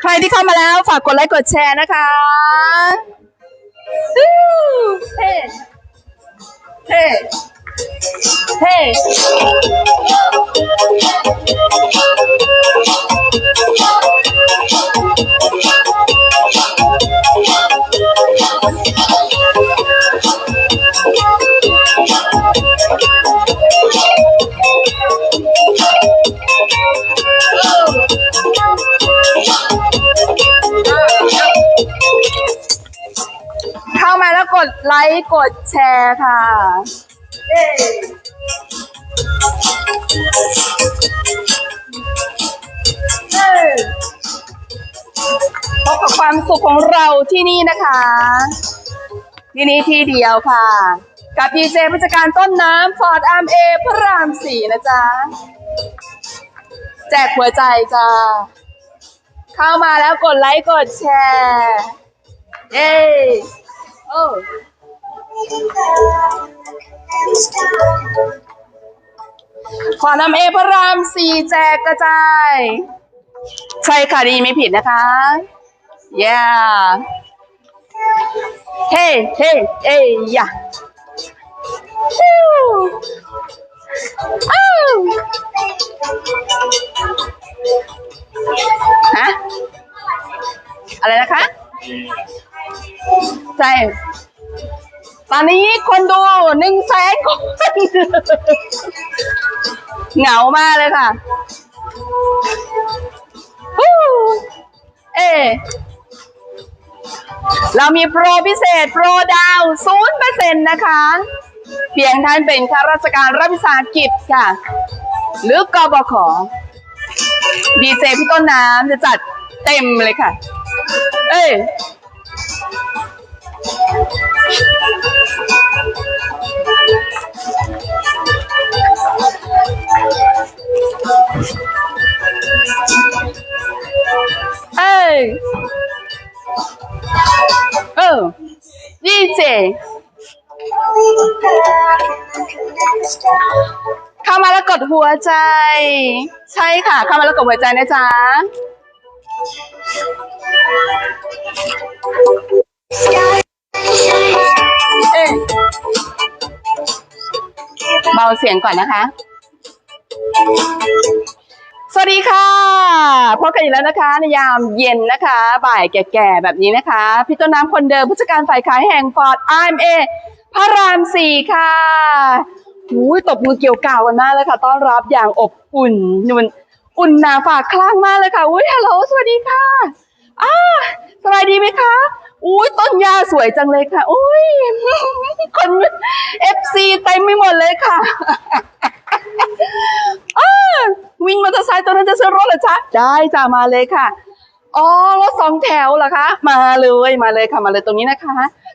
ใครที่เข้ามาแล้วฝากกดไลค์กดแชร์นะคะ เข้ามาแล้วกดไลค์กดแชร์ค่ะเย้เอ้ยพบกับความสุขของเราที่นี่นะคะ ที่นี่ที่เดียวค่ะ กับดีเจผู้จัดการต้นน้ำฟอร์ดอาร์มเอพระรามสี่นะจ๊ะ แจกหัวใจจ้าเข้ามาแล้วกดไลค์กดแชร์เย้โอ้ขอนำเอพระรามสี่แจกกระจาย ใช่ค่ะดีไม่ผิดนะคะ yeah เฮ้เฮ้ ฮะ อะไรนะคะ ใช่ ตอนนี้คนดูหนึ่งแสนคนเหงามากเลยค่ะฮู้เอเรามีโปรพิเศษ โปรดาวศูนย์เปอร์เซ็นต์นะคะ พียงท่านเป็นข้าราชการรัฐวิสาหกิจค่ะ หรือกบขดีเจพี่ต้นน้ำจะจัดเต็มเลยค่ะ เอ้ยเอ้ยเออดีเจ เข้ามาแล้วกดหัวใจ ใช่ค่ะ เข้ามาแล้วกดหัวใจนะจ๊ะเอ๊ะเบาเสียงก่อนนะคะ สวัสดีค่ะ พบกันอีกแล้วนะคะ ในยามเย็นนะคะ บ่ายแก่ๆ แบบนี้นะคะ พี่ต้นน้ำคนเดิมผู้จัดการฝ่ายขายแห่งฟอร์ด RMA พระรามสี่ค่ะ หูยตบมือเกี่ยวกาวกันมากเลยค่ะ ต้อนรับอย่างอบอุ่นนุ่นอุ่นหนาฝากคลั่งมากเลยค่ะอุ้ยฮัลโหลสวัสดีค่ะอ้าสบายดีไหมคะอุ้ยต้นยาสวยจังเลยค่ะอุ้ยคนเอฟซีเต็มไม่หมดเลยค่ะอ้าวิ่งมอเตอร์ไซค์ตัวนั้นจะซื้อรถเหรอจ๊ะได้จ้ามาเลยค่ะอ๋อรถสองแถวเหรอคะ มาเลยมาเลยค่ะมาเลยตรงนี้นะคะ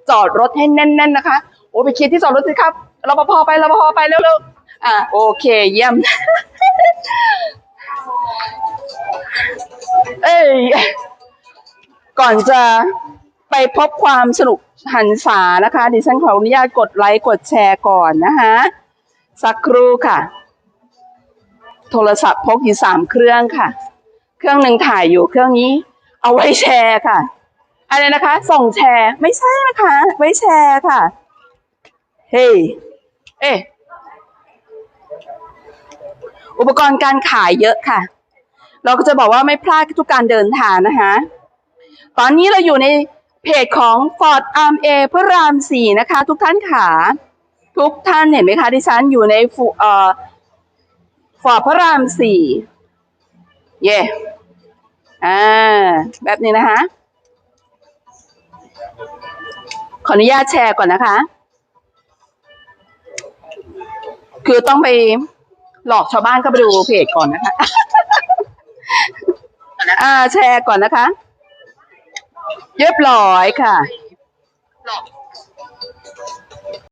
จอดรถให้แน่น ๆ นะคะ โอ้ไปเคลียร์ที่จอดรถสิครับรปภไปรปภไปเร็วๆอะโอเค เยี่ยม เอ้ยก่อนจะไปพบความสนุกหันษานะคะ ดิฉันขออนุญาตกดไลค์กดแชร์ก่อนนะคะสักครู่ค่ะ โทรศัพท์พกอยู่สามเครื่องค่ะ เครื่องหนึ่งถ่ายอยู่เครื่องนี้ เอาไว้แชร์ค่ะอะไรนะคะ ส่งแชร์ไม่ใช่นะคะ ไว้แชร์ค่ะ เฮ้ยเอ๊อุปกรณ์การขายเยอะค่ะ เราก็จะบอกว่าไม่พลาดทุกการเดินทางนะคะ ตอนนี้เราอยู่ในเพจของ Ford Arm A พระรามสี่นะคะ ทุกท่านขาทุกท่านเห็นไหมคะดิฉันอยู่ในฟูเอ่อฟอร์ดพระรามสี่เย่อ่าแบบนี้นะคะ ขออนุญาตแชร์ก่อนนะคะ คือต้องไปหลอกชาวบ้านก็ไปดูเพจก่อนนะคะ อ่า แชร์ก่อนนะคะ เรียบร้อยค่ะ หลอก